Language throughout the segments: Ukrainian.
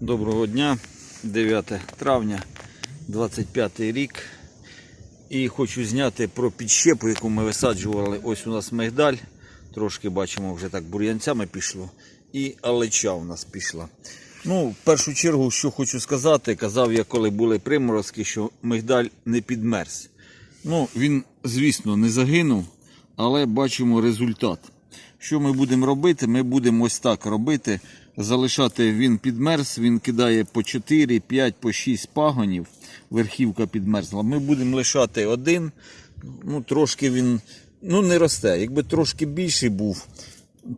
Доброго дня, 9 травня, 25 рік. І хочу зняти про підщепу, яку ми висаджували. Ось у нас мигдаль. Трошки бачимо, вже так бур'янцями пішло. І алеча у нас пішла. Ну, в першу чергу, що хочу сказати, казав я, коли були приморозки, що мигдаль не підмерз. Ну, він, звісно, не загинув, але бачимо результат. Що ми будемо робити? Ми будемо ось так робити. Залишати він підмерз, він кидає по 4, 5, по 6 пагонів. Верхівка підмерзла. Ми будемо лишати один. Ну, трошки він ну, не росте. Якби трошки більший був,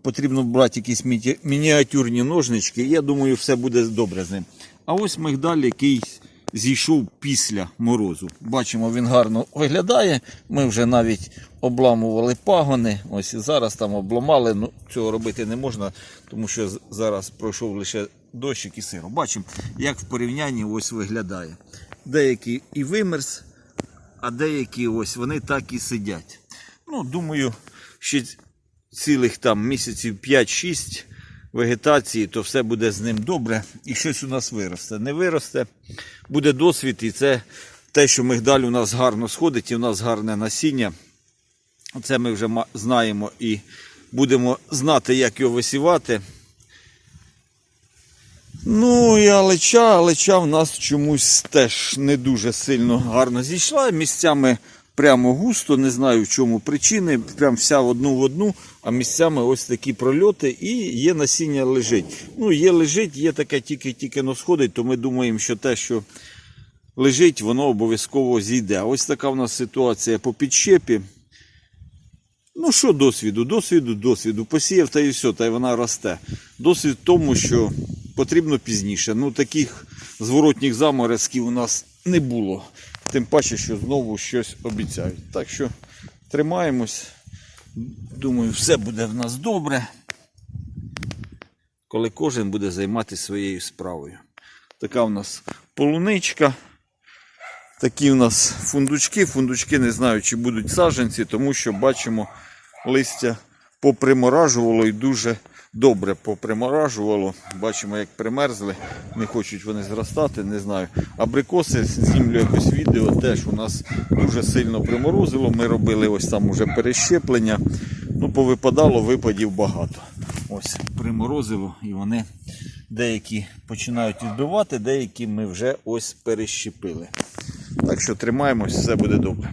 потрібно брати якісь мініатюрні ножнички. Я думаю, все буде добре з ним. А ось мигдаль, який зійшов після морозу. Бачимо, він гарно виглядає. Ми вже навіть обламували пагони. Ось зараз там обламали. Ну, цього робити не можна, тому що зараз пройшов лише дощик і сиро. Бачимо, як в порівнянні ось виглядає. Деякі і вимерз, а деякі ось вони так і сидять. Ну, думаю, ще цілих там місяців 5-6 вегетації, то все буде з ним добре і щось у нас виросте. Не виросте, буде досвід, і це те, що мигдаль у нас гарно сходить, і у нас гарне насіння. Це ми вже знаємо і будемо знати, як його висівати. Ну і алеча, алеча в нас чомусь теж не дуже сильно гарно зійшла. Місцями прямо густо, не знаю в чому причини. Прям вся в одну в одну, а місцями ось такі прольоти і є насіння лежить. Ну, є лежить, є таке тільки-тільки сходить, то ми думаємо, що те, що лежить, воно обов'язково зійде. Ось така в нас ситуація по підщепі. Ну що досвіду? Досвіду, досвіду. Посіяв та і все, та й вона росте. Досвід в тому, що потрібно пізніше. Ну таких зворотніх заморозків у нас не було. Тим паче, що знову щось обіцяють. Так що тримаємось. Думаю, все буде в нас добре. Коли кожен буде займатися своєю справою. Така в нас полуничка. Такі у нас фундучки. Фундучки не знаю, чи будуть саджанці, тому що бачимо, листя поприморажувало і дуже добре поприморажувало. Бачимо, як примерзли, не хочуть вони зростати, не знаю. Абрикоси знімлю якось відео, теж у нас дуже сильно приморозило. Ми робили ось там уже перещеплення. Ну, повипадало, випадів багато. Ось приморозило і вони деякі починають відбивати, деякі ми вже ось перещепили. Так що тримаємось, все буде добре.